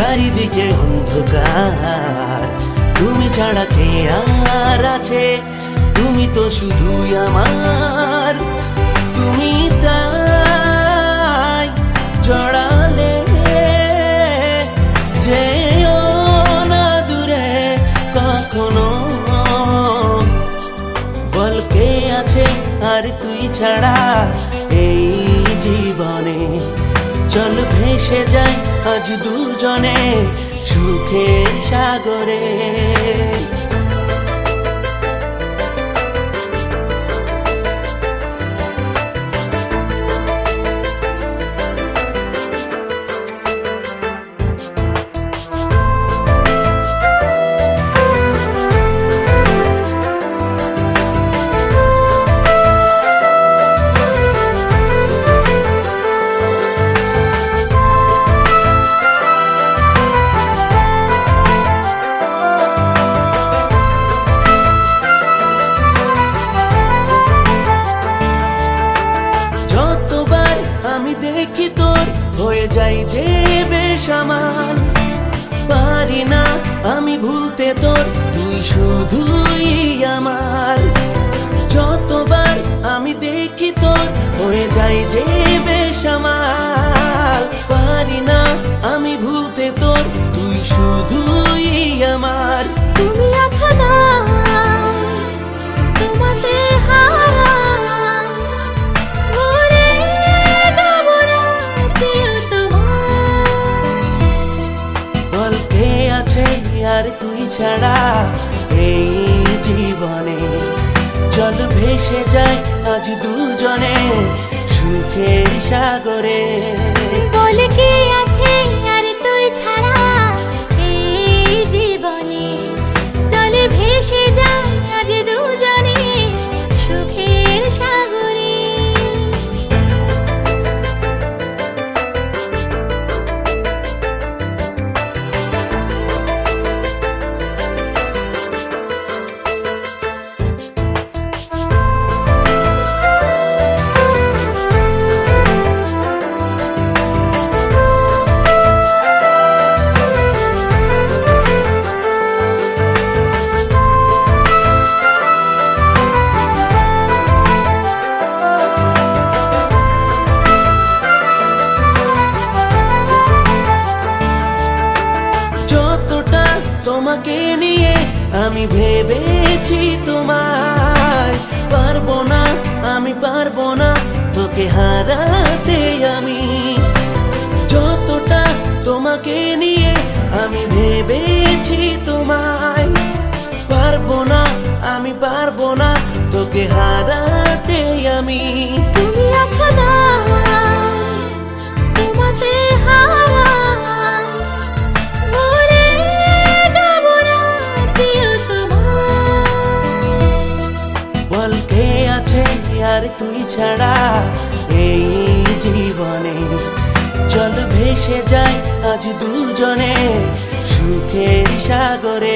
চারিদিকে অন্ধকার। তুমি ছাড়া কে আর আছে? তুমি তো শুধুই আমার। তুমি তাই জড়ালে, যেও না দূরে কখনো। বল কে আছে আর তুই ছাড়া এই জীবনে? চল ভেসে যায় আজ দুজনে সুখের সাগরে। বেসামাল পারি না আমি ভুলতে তোর, তুই শুধুই আমার। যতবার আমি দেখি তোর, হয়ে যাই যে বেসামাল আর তুই ছাড়া এই জীবনে জল ভেসে যায় আজ দুজনে সুখের সাগরে। তোমাকে নিয়ে আমি ভেবেছি তোমায়। পারব না, আমি পারব না, তোকে হারাতে আমি। যতটা তোমাকে নিয়ে আমি ভেবেছি তোমায়। পারব না, আমি পারব না, তোকে হারাতে আমি। আছে আর তুই ছাড়া এই জীবনে চল ভেসে যাই আজ দুজনে সুখের সাগরে।